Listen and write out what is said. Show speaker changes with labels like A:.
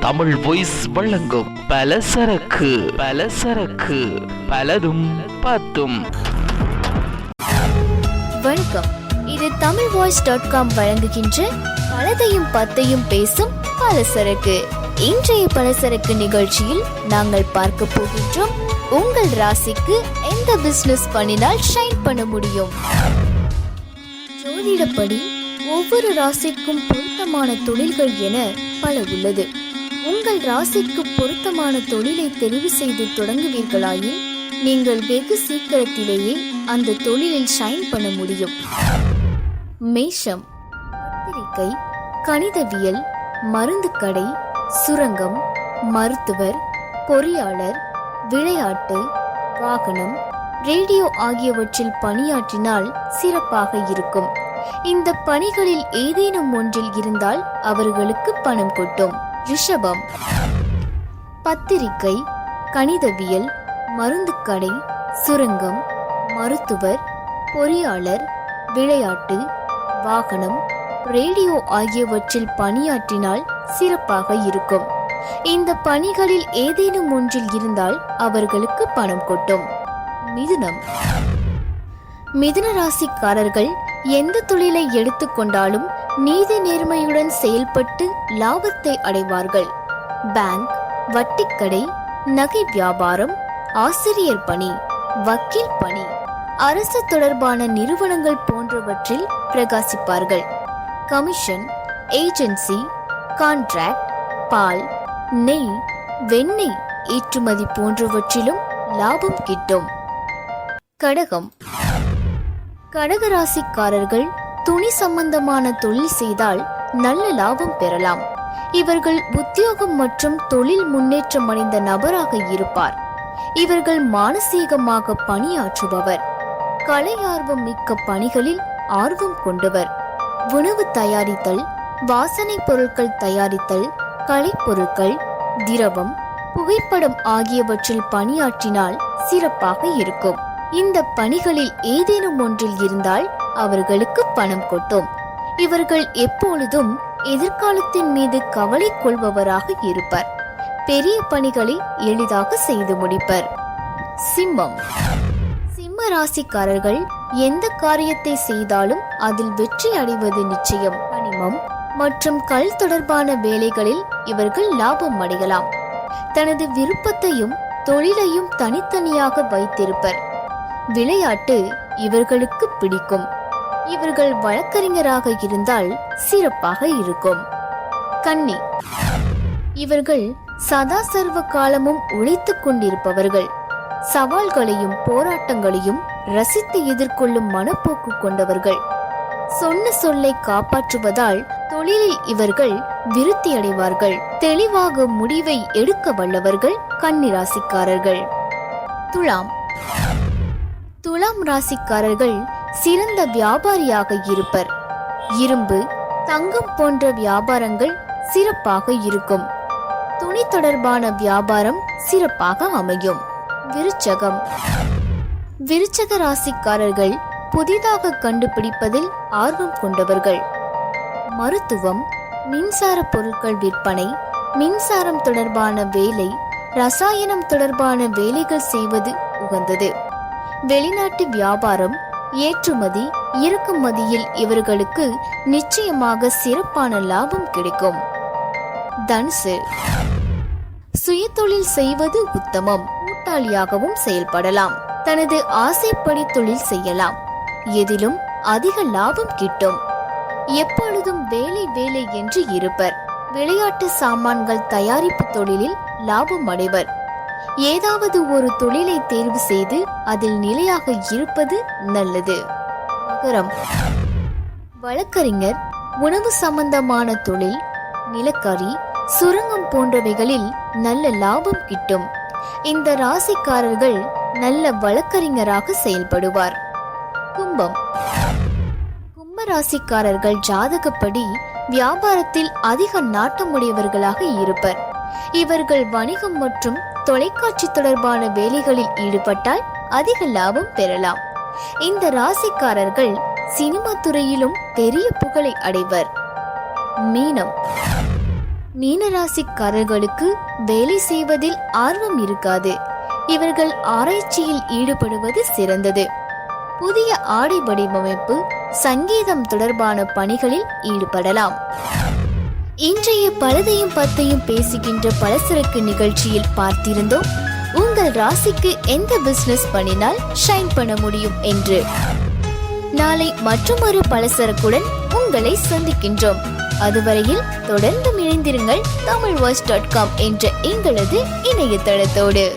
A: Tamil voice வழங்கும் பலசரக்கு பலசரக்கு பலதும் பத்தும்
B: வணக்கம். இது தமிழ் வாய்ஸ் டாட் காம் வழங்குகின்ற பலதையும் பத்தையும் பேசும் பலசரக்கு இன்றைய பலசரக்கு நிகழ்ச்சியில் நாங்கள் பார்க்க போகின்றோம் உங்கள் ராசிக்கு எந்த பிசினஸ் பண்ணினால் ஷைன் பண்ண முடியும்? ஜோதிடப்படி ஒவ்வொரு ராசிக்கும் பொருத்தமான தொழில்கள் என பல உள்ளது. உங்கள் ராசிக்கு பொருத்தமான தொழிலை தெரிவு செய்து தொடங்குவீர்களாயின் நீங்கள் வெகு சீக்கிரத்திலேயே அந்த தொழிலில் ஷைன் பண்ண முடியும். மேஷம் பத்திரிகை கணிதவியல் மருந்து கடை சுரங்கம் மருத்துவர் பொறியாளர் விளையாட்டு வாகனம் ரேடியோ ஆகியவற்றில் பணியாற்றினால் சிறப்பாக இருக்கும். இந்த பணிகளில் ஏதேனும் ஒன்றில் இருந்தால் அவர்களுக்கு பணம் கொட்டும். ரிஷபம். பத்திரிகை கணிதவியல் மருந்துக்கடை சுரங்கம் மருத்துவர் பொறியாளர் விளையாட்டு வாகனம் ரேடியோ ஆகியவற்றில் பணியாற்றினால் சிறப்பாக இருக்கும். இந்த பணிகளில் ஏதேனும் ஒன்றில் இருந்தால் அவர்களுக்கு பணம் கொட்டும். மிதுனம். மிதுன ராசிக்காரர்கள் எந்த தொழிலை எடுத்துக்கொண்டாலும் நீதி நேர்மையுடன் செயல்பட்டு லாபத்தை அடைவார்கள். பேங்க் வட்டிக்கடை நகை வியாபாரம் ஆசிரியர் பணி வக்கீல் பணி அரசு தொடர்பான நிறுவனங்கள் போன்றவற்றில் பிரகாசிப்பார்கள். கமிஷன் ஏஜென்சி கான்ட்ராக்ட் பால் நெய் வெண்ணெய் ஏற்றுமதி போன்றவற்றிலும் லாபம் கிட்டும். கடகம். கடகராசிக்காரர்கள் துணி சம்பந்தமான தொழில் செய்தால் நல்ல லாபம் பெறலாம். இவர்கள் உத்தியோகம் மற்றும் தொழில் முன்னேற்றம் அடைந்த நபராக இருப்பார். இவர்கள் மானசீகமாக பணியாற்றுபவர். கலை ஆர்வம் மிக்க பணிகளில் ஆர்வம் கொண்டவர். உணவு தயாரித்தல் வாசனை பொருட்கள் தயாரித்தல் கலைப்பொருட்கள் திரவம் புகைப்படம் ஆகியவற்றில் பணியாற்றினால் சிறப்பாக இருக்கும். இந்த பணிகளில் ஏதேனும் ஒன்றில் இருந்தால் அவர்களுக்கு பணம் கொட்டும். இவர்கள் எப்பொழுதும் எதிர்காலத்தின் மீது கவலை கொள்பவராக இருப்பர். பெரிய பணிகளை எளிதாக செய்து முடிப்பர். சிம்மம். சிம்ம ராசிக்காரர்கள் எந்த காரியத்தை செய்தாலும் அதில் வெற்றி அடைவது நிச்சயம். கனிமம் மற்றும் கல் தொடர்பான வேலைகளில் இவர்கள் லாபம் அடையலாம். தனது விருப்பத்தையும் தொழிலையும் தனித்தனியாக வைத்திருப்பர். விளையாட்டு இவர்களுக்கு பிடிக்கும். இவர்கள் வழக்கறிஞராக இருந்தால் சிறப்பாக இருக்கும். கன்னி. இவர்கள் சதா சர்வ காலமும் உழைத்துக் கொண்டிருப்பவர்கள். சவால்களையும் போராட்டங்களையும் ரசித்து எதிர்கொள்ளும் மனப்போக்கு கொண்டவர்கள். சொன்ன சொல்லை காப்பாற்றுவதால் தொழிலில் இவர்கள் விருத்தி அடைவார்கள் தெளிவாக முடிவை எடுக்க வல்லவர்கள் கன்னிராசிக்காரர்கள். துலாம். துலாம் ராசிக்காரர்கள் சிறந்த வியாபாரியாக இருப்பர். இரும்பு தங்கம் போன்ற வியாபாரங்கள் சிறப்பாக இருக்கும். துணி தொடர்பான வியாபாரம் சிறப்பாக அமையும். விருச்சகம். விருச்சக ராசிக்காரர்கள் புதிதாக கண்டுபிடிப்பதில் ஆர்வம் கொண்டவர்கள். மருத்துவம் மின்சார பொருட்கள் விற்பனை மின்சாரம் தொடர்பான வேலை ரசாயனம் தொடர்பான வேலைகள் செய்வது உகந்தது. வெளிநாட்டு வியாபாரம் ஏற்றுமதி இறக்குமதியில் இவர்களுக்கு நிச்சயமாக சிறப்பான லாபம் கிடைக்கும். தனுசு. சுயதொழில் செய்வது உத்தமம். கூட்டாளியாகவும் செயல்படலாம். தனது ஆசைப்படி தொழில் செய்யலாம். எதிலும் அதிக லாபம் கிட்டும். எப்பொழுதும் வேலை வேலை என்று இருப்பர். விளையாட்டு சாமான்கள் தயாரிப்பு தொழிலில் லாபம் அடைவர் ஏதாவது ஒரு தொழிலை தேர்வு செய்து அதில் நிலையாக இருப்பது நல்லது. மகரம் வழக்கறிஞர் உணவு சம்பந்தமான தொழில் நிலக்கரி சுரங்கம் போன்றவைகளில் நல்ல லாபம் கிட்டும். இந்த ராசிக்காரர்கள் நல்ல வழக்கறிஞராக செயல்படுவார். கும்பம். கும்ப ராசிக்காரர்கள் ஜாதகப்படி வியாபாரத்தில் அதிக நாட்டமுடையவர்களாக இருப்பர். இவர்கள் வணிகம் மற்றும் தொலைக்காட்சி தொடர்பான வேலைகளில் ஈடுபட்டால் அதிக லாபம் பெறலாம். இந்த ராசிக்காரர்கள் சினிமா துறையிலும் பெரிய புகழை அடைவர். மீனம். மீனராசிக்காரர்களுக்கு வேலை செய்வதில் ஆர்வம் இருக்காது. இவர்கள் ஆராய்ச்சியில் ஈடுபடுவது சிறந்தது. புதிய ஆடை வடிவமைப்பு சங்கீதம் தொடர்பான பணிகளில் ஈடுபடலாம். இன்றைய பழுதையும் பத்தையும் பேசுகின்ற பலசரக்கு நிகழ்ச்சியில் பார்த்திருந்தோம். உங்கள் ராசிக்கு எந்த பிசினஸ் பண்ணினால் ஷைன் பண்ண முடியும் என்று. நாளை மற்றொரு பலசரக்குடன் உங்களை சந்திக்கின்றோம். அதுவரையில் தொடர்ந்து இணைந்திருங்கள் தமிழ் வாய்ஸ் டாட் காம் என்ற எங்களது இணையதளத்தோடு.